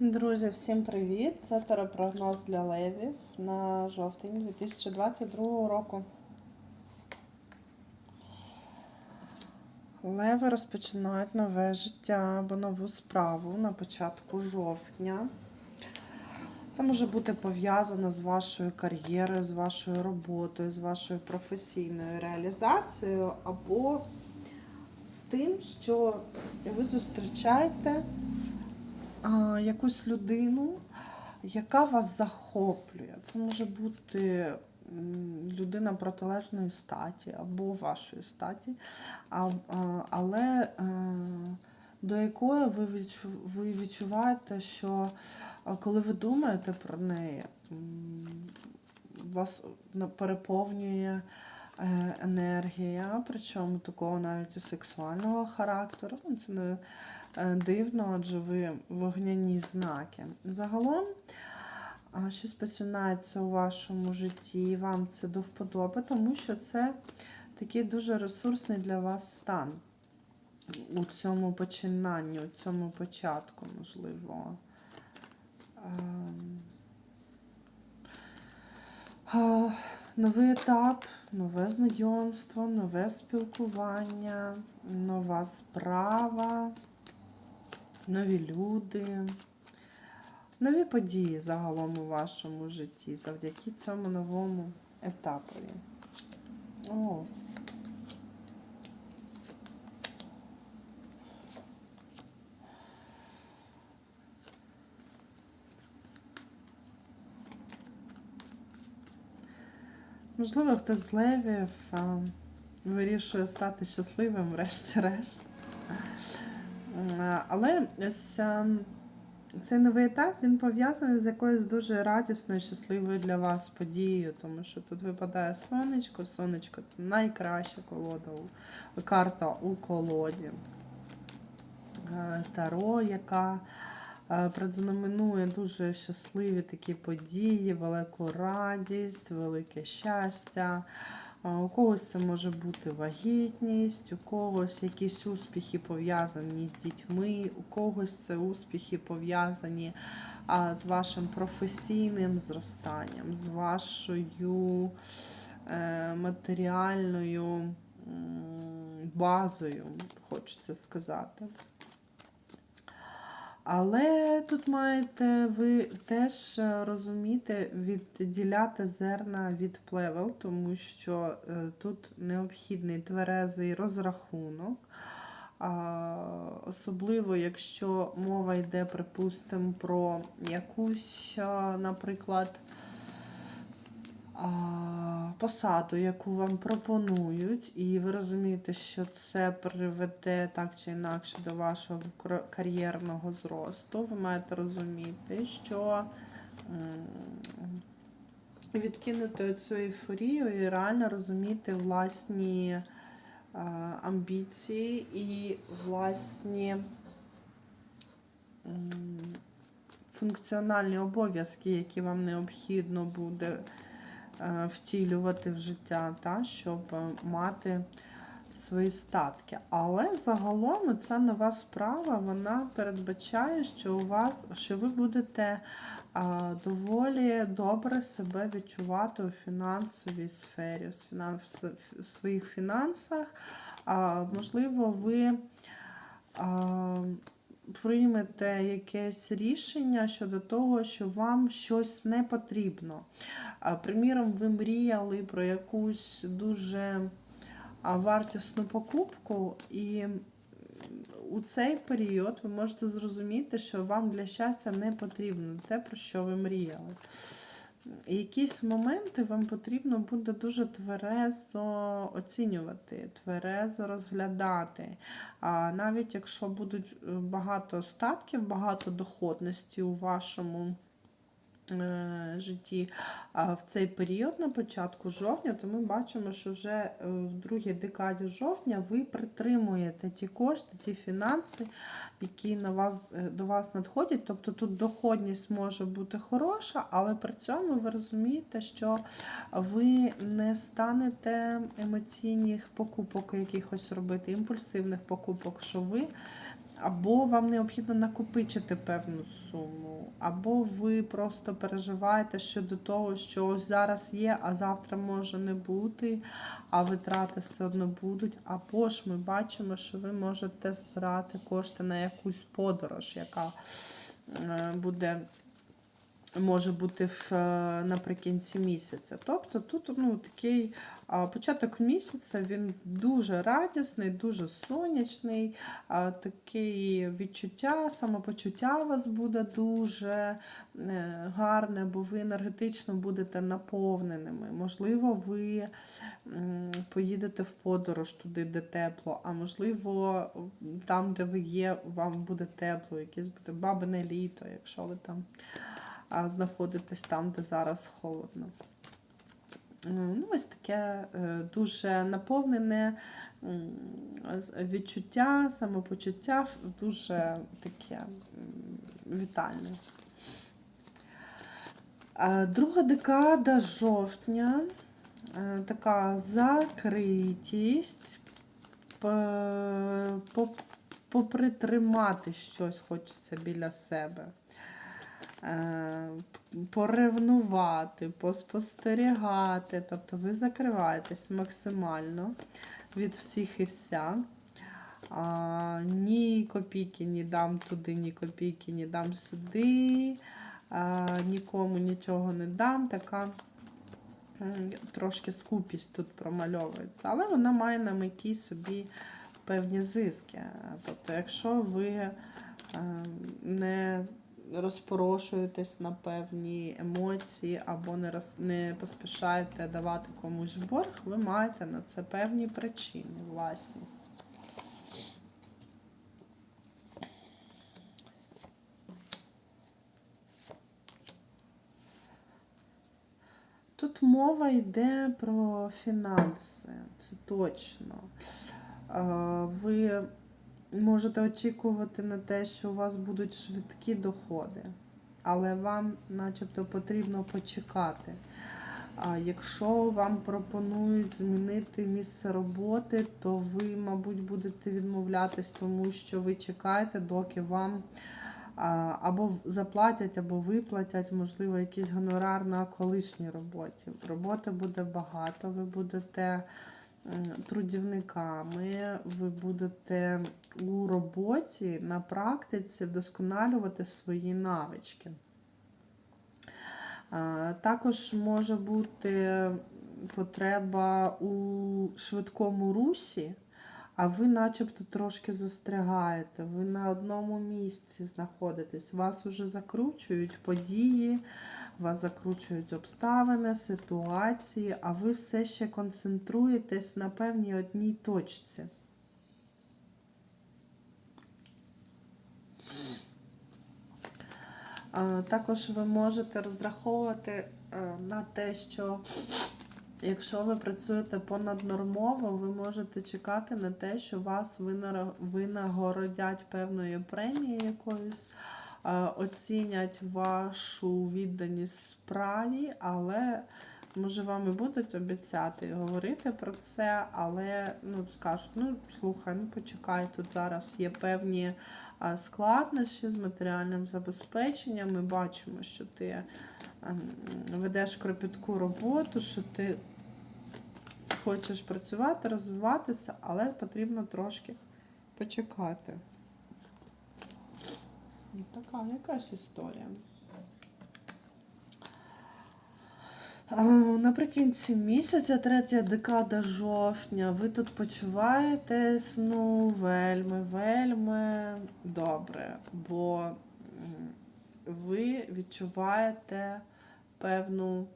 Друзі, всім привіт! Це теропрогноз для левів на жовтень 2022 року. Леви розпочинають нове життя або нову справу на початку жовтня. Це може бути пов'язано з вашою кар'єрою, з вашою роботою, з вашою професійною реалізацією, або з тим, що ви зустрічаєте а, якусь людину, яка вас захоплює. Це може бути людина протилежної статі або вашої статі, а, а, але е, до якої ви, відчу, ви відчуваєте, що а, коли ви думаєте про неї, вас переповнює е, енергія, причому такого навіть і сексуального характеру. Ну, Це не е, дивно, адже ви вогняні знаки. Загалом, щось починається у вашому житті, і вам це до вподоби, тому що це такий дуже ресурсний для вас стан у цьому починанні, у цьому початку, можливо. Ем, Новий етап, нове знайомство, нове спілкування, нова справа, нові люди, нові події загалом у вашому житті завдяки цьому новому етапові. О, Можливо, хтось з левів вирішує стати щасливим, врешті-решт. Е, Але ось цей новий етап він пов'язаний з якоюсь дуже радісною, щасливою для вас подією, тому що тут випадає сонечко. Сонечко це найкраща колода, карта у колоді. Е, Таро, яка е, предзнаменує дуже щасливі такі події, велику радість, велике щастя. У когось це може бути вагітність, у когось якісь успіхи пов'язані з дітьми, у когось це успіхи пов'язані з вашим професійним зростанням, з вашою е, матеріальною базою, хочеться сказати. Але тут маєте ви теж е, розуміти, відділяти зерна від плевел, тому що е, тут необхідний тверезий розрахунок. Особливо, якщо мова йде, припустимо, про якусь, наприклад, а, посаду, яку вам пропонують, і ви розумієте, що це приведе так чи інакше до вашого кар'єрного зросту, ви маєте розуміти, що відкинути цю ейфорію і реально розуміти власні амбіції і власні функціональні обов'язки, які вам необхідно буде втілювати в життя, та, щоб е, мати свої статки. Але загалом ця нова справа вона передбачає, що у вас, що ви будете а, доволі добре себе відчувати у фінансовій сфері, у в своїх фінансах. Можливо, ви приймете якесь рішення щодо того, що вам щось не потрібно. Приміром, ви мріяли про якусь дуже вартісну покупку, і у цей період ви можете зрозуміти, що вам для щастя не потрібно те, про що ви мріяли. Якісь моменти вам потрібно буде дуже тверезо оцінювати, тверезо розглядати. А навіть якщо будуть е, багато статків, багато доходності у вашому житті а в цей період на початку жовтня, то ми бачимо, що вже е, в другій декаді жовтня ви притримуєте ті кошти, ті фінанси, які на вас, е, до вас надходять. Тобто тут доходність може бути хороша, але при цьому ви розумієте, що ви не станете емоційних покупок якихось робити, імпульсивних покупок, що ви або вам необхідно накопичити певну суму, або ви просто переживаєте щодо того, що ось зараз є, а завтра може не бути, а витрати все одно будуть. Або ж ми бачимо, що ви можете збирати кошти на якусь подорож, яка е, буде. Може бути в, е, наприкінці місяця. Тобто тут ну, такий початок місяця він дуже радісний, дуже сонячний, таке відчуття, самопочуття у вас буде дуже е, гарне, бо ви енергетично будете наповненими. Можливо, ви поїдете в подорож туди, де тепло, а можливо, там, де ви є, вам буде тепло, якесь буде бабине літо, якщо ви там знаходитесь там, де зараз холодно. Ну, Ось таке е, дуже наповнене відчуття, самопочуття, дуже таке вітальне. Е, Друга декада жовтня, е, така закритість, попритримати щось хочеться біля себе. Е, поревнувати, поспостерігати. Тобто ви закриваєтесь максимально від всіх і вся. А, ні копійки не дам туди, ні копійки не дам сюди, а, нікому нічого не дам. Така трошки скупість тут промальовується. Але вона має на меті собі певні зиски. Тобто, якщо ви е, не розпорошуєтесь на певні емоції або не, роз, не поспішаєте давати комусь борг, ви маєте на це певні причини власні. Тут мова йде про фінанси, це точно. Ви можете очікувати на те, що у вас будуть швидкі доходи, але вам, начебто, потрібно почекати. А якщо вам пропонують змінити місце роботи, то ви, мабуть, будете відмовлятись, тому що ви чекаєте, доки вам або заплатять, або виплатять, можливо, якийсь гонорар на колишній роботі. Роботи буде багато, ви будете трудівниками, ви будете у роботі на практиці вдосконалювати свої навички. Також може бути потреба у швидкому русі, а ви начебто трошки застрягаєте, ви на одному місці знаходитесь, вас уже закручують події, вас закручують обставини, ситуації, а ви все ще концентруєтесь на певній одній точці. Також ви можете розраховувати е, на те, що якщо ви працюєте понаднормово, ви можете чекати на те, що вас винагородять певною премією якоюсь, оцінять вашу відданість справі, але може вам і будуть обіцяти говорити про це, але ну, скажуть, ну слухай, ну почекай, тут зараз є певні складнощі з матеріальним забезпеченням. Ми бачимо, що ти ем, ведеш кропітку роботу, що ти хочеш працювати, розвиватися, але потрібно трошки почекати. Ну, Така якась історія. Наприкінці місяця, третя декада жовтня, ви тут почуваєтесь ну, вельми, вельми добре, бо ви відчуваєте певну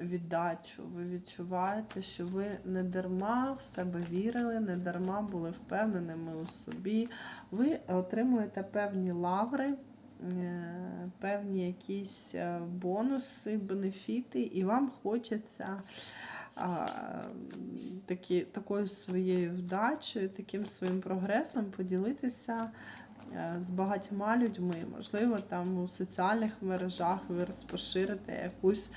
віддачу. Ви відчуваєте, що ви не дарма в себе вірили, не дарма були впевненими у собі. Ви отримуєте певні лаври, е, певні якісь е, бонуси, бенефіти, і вам хочеться а, такі, такою своєю вдачею, таким своїм прогресом поділитися е, з багатьма людьми. Можливо, там у соціальних мережах ви розпоширите якусь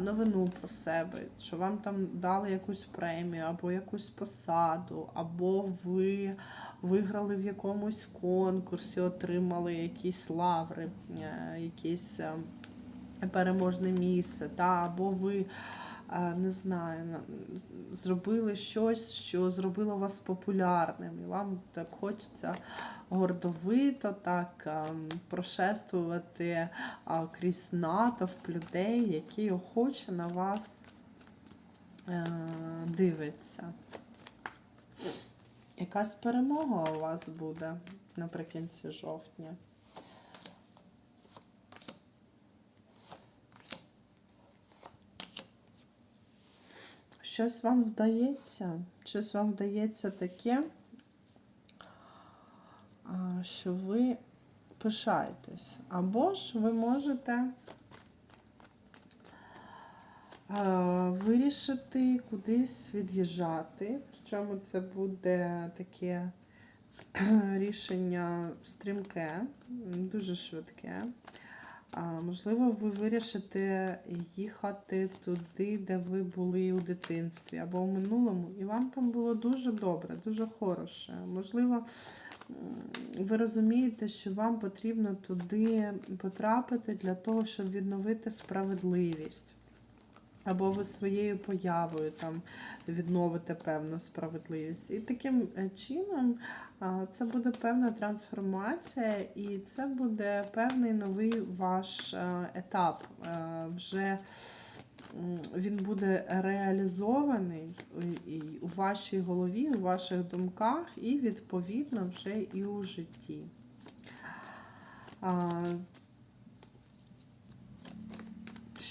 новину про себе, що вам там дали якусь премію, або якусь посаду, або ви виграли в якомусь конкурсі, отримали якісь лаври, е, якісь е, переможне місце, та, або ви. Е, Не знаю, зробили щось, що зробило вас популярним, і вам так хочеться гордовито так ем, прошествувати крізь натовп людей, які охоче на вас е, дивиться. Якась перемога у вас буде наприкінці жовтня. Щось вам вдається, щось вам вдається таке, що ви пишаєтесь. Або ж ви можете вирішити кудись від'їжджати. Причому це буде таке рішення стрімке, дуже швидке. Можливо, ви вирішите їхати туди, де ви були у дитинстві або у минулому, і вам там було дуже добре, дуже хороше. Можливо, ви розумієте, що вам потрібно туди потрапити для того, щоб відновити справедливість. Або ви своєю появою там відновите певну справедливість. І таким е, чином це буде певна трансформація, і це буде певний новий ваш е, етап. Е, Вже він буде реалізований у вашій голові, у ваших думках, і відповідно вже і у житті. А,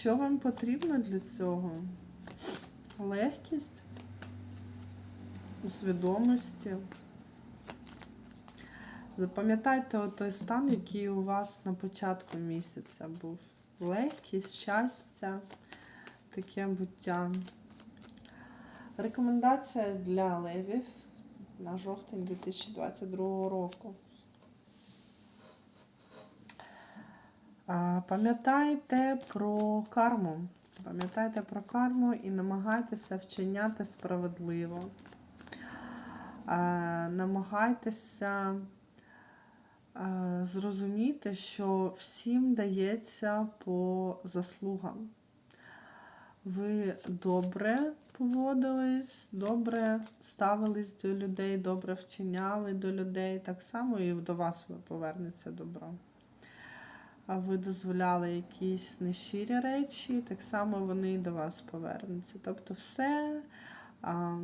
Що вам потрібно для цього? Легкість у свідомості. Запам'ятайте той стан, який у вас на початку місяця був. Легкість, щастя, таке буття. Рекомендація для левів на жовтень 2022 року. Пам'ятайте про карму. Пам'ятайте про карму і намагайтеся вчиняти справедливо. Намагайтеся зрозуміти, що всім дається по заслугам. Ви добре поводились, добре ставились до людей, добре вчиняли до людей. Так само і до вас повернеться добро. Ви дозволяли якісь нещирі речі, так само вони і до вас повернуться. Тобто все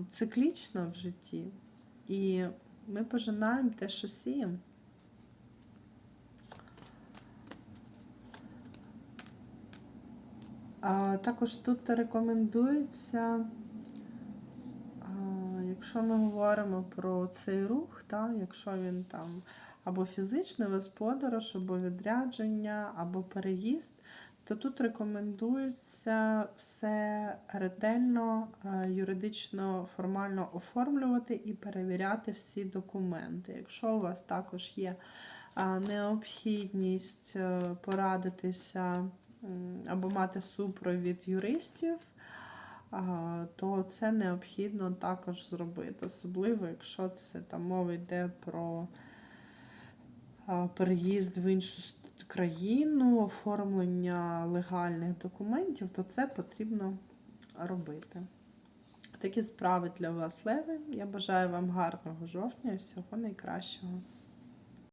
циклічно в житті. І ми пожинаємо те, що сіємо. Також тут рекомендується, якщо ми говоримо про цей рух, та, якщо він там або фізичний подорож, або відрядження, або переїзд, то тут рекомендується все ретельно, е, юридично, формально оформлювати і перевіряти всі документи. Якщо у вас також є е, необхідність е, порадитися або мати супровід юристів, то це необхідно також зробити, особливо, якщо це там мова йде про переїзд в іншу країну, оформлення легальних документів, то це потрібно робити. Такі справи для вас, Леви. Я бажаю вам гарного жовтня і всього найкращого.